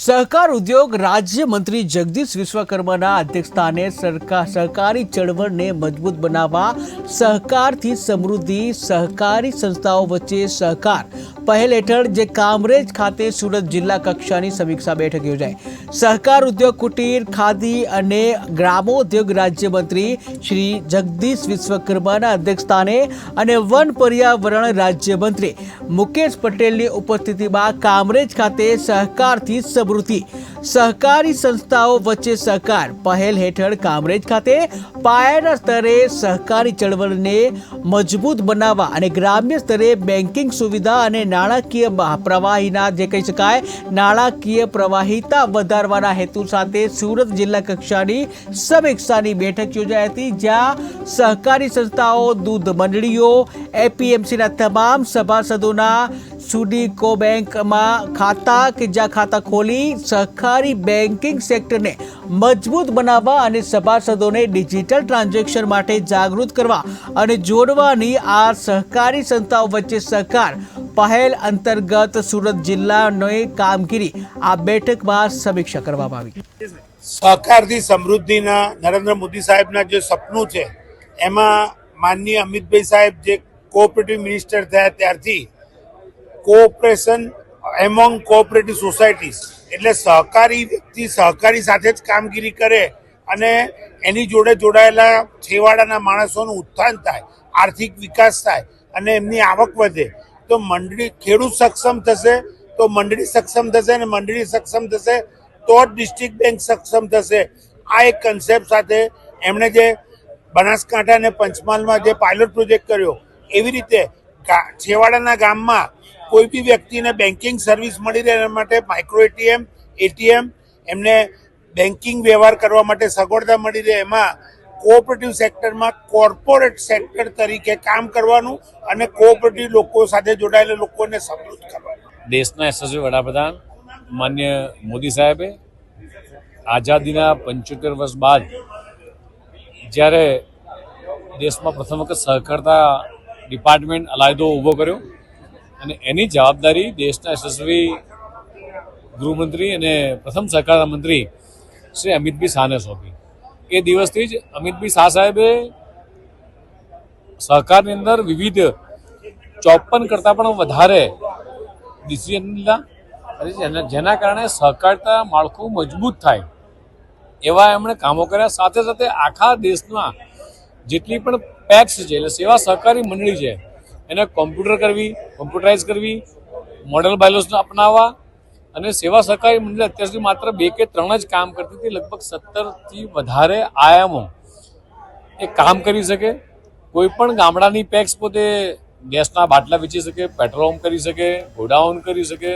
સહકાર ઉદ્યોગ રાજ્યમંત્રી જગદીશ વિશ્વકર્માના અધ્યક્ષસ્થાને સરકાર સહકારી ચળવળને મજબૂત બનાવવા, સહકારથી સમૃદ્ધિ, સહકારી સંસ્થાઓ વચ્ચે સહકાર. પહેલ હેઠળ જે કામરેજ ખાતે સુરત જિલ્લા કક્ષાની સમીક્ષા બેઠક યોજાઈ. સહકાર ઉદ્યોગ કુટીર, ખાદી અને ગ્રામોદ્યોગ રાજ્યમંત્રી શ્રી જગદીશ વિશ્વકર્માના અધ્યક્ષસ્થાને અને વન પર્યાવરણ રાજ્યમંત્રી મુકેશ પટેલની ઉપસ્થિતિમાં કામરેજ ખાતે સહકારથી સમૃદ્ધિ. સહકારી સંસ્થાઓ વચ્ચે સહકાર પહેલ હેઠળ કામરેજ ખાતે પાયાના સ્તરે સહકારી ચળવળને મજબૂત બનાવવા અને ગ્રામ્ય સ્તરે બેન્કિંગ સુવિધા અને નાણાકીય પ્રવાહીના જે કહી શકાય, નાણાકીય પ્રવાહિતા વધારવાના હેતુ સાથે સુરત જિલ્લા કક્ષાની સમીક્ષાની બેઠક યોજાઈ હતી, જ્યાં સહકારી સંસ્થાઓ, દૂધ મંડળીઓ, એપીએમસીના તમામ સભાસદોના સુડીકો બેંકમાં ખાતા કે જ્યાં ખાતા ખોલી સહકારી બેન્કિંગ સેક્ટરને મજબૂત બનાવવા અને સભાસદોને ડિજિટલ ટ્રાન્ઝેક્શન માટે જાગૃત કરવા અને જોડવાની આ સહકારી સંસ્થાઓ વચ્ચે સહકાર પહેલ અંતર્ગત સુરત જિલ્લાની કામગીરી આ બેઠકમાં સમીક્ષા કરવામાં આવી. સહકારથી સમૃદ્ધિના નરેન્દ્ર મોદી સાહેબના જે સપનું છે, એમાં માનનીય અમિતભાઈ સાહેબ જે કોઓપરેટિવ મિનિસ્ટર થયા ત્યારથી કોઓપરેશન એમોંગ કોઓપરેટિવ સોસાયટીઝ એટલે સહકારી વ્યક્તિ સહકારી સાથે જ કામગીરી કરે અને એની જોડે જોડાયેલા છેવાડાના માણસોનું ઉત્થાન થાય, આર્થિક વિકાસ થાય અને એમની આવક વધે તો મંડળી ખેડૂત સક્ષમ થશે, તો મંડળી સક્ષમ થશે અને મંડળી સક્ષમ થશે, તો જ ડિસ્ટ્રિક્ટ બેંક સક્ષમ થશે. આ એક કન્સેપ્ટ સાથે એમણે જે બનાસકાંઠા અને પંચમહાલમાં જે પાયલોટ પ્રોજેક્ટ કર્યો, એવી રીતે છેવાડાના ગામમાં કોઈ બી વ્યક્તિને બેન્કિંગ સર્વિસ મળી રહે એના માટે માઇક્રો એટીએમ એટીએમ એમને બેન્કિંગ વ્યવહાર કરવા માટે સગવડતા મળી રહે એમાં કોઓપરેટિવ સેક્ટરમાં કોર્પોરેટ સેક્ટર તરીકે કામ કરવાનું અને કોઓપરેટિવ લોકો સાથે જોડાયેલા લોકોને સમૃદ્ધ કરવાનું. દેશના યશસ્વી વડાપ્રધાન માન્ય મોદી સાહેબે આઝાદીના પંચોતેર વર્ષ બાદ જ્યારે દેશમાં પ્રથમ વખત સહકારતા ડિપાર્ટમેન્ટ અલાયદો ઊભો કર્યો અને એની જવાબદારી દેશના યશસ્વી ગૃહમંત્રી અને પ્રથમ સહકારતા મંત્રી શ્રી અમિતભાઈ શાહને સોંપી. એ દિવસથી જ અમિતભાઈ શાહ સાહેબે સહકારની અંદર વિવિધ ચોપન કરતાં પણ વધારે ડિસિઝન લીધા. અને જેના કારણે સહકારતા માળખું મજબૂત થાય. એવા એમણે કામો કર્યા. સાથે સાથે આખા દેશના જેટલી પણ પેક્સ છે, એટલે સેવા સહકારી મંડળી છે, એને કોમ્પ્યુટર કરવી કોમ્પ્યુટરાઇઝ કરવી મોડેલ બાયલોસને અપનાવવા અને સેવા સહકારી મંડળ અત્યાર સુધી માત્ર બે કે ત્રણ જ કામ કરતી હતી, લગભગ સત્તરથી વધારે આયામો એ કામ કરી શકે. કોઈ પણ ગામડાની પેક્સ પોતે ગેસના બાટલા વેચી શકે, પેટ્રોલ કરી શકે, ગોડાઉન કરી શકે.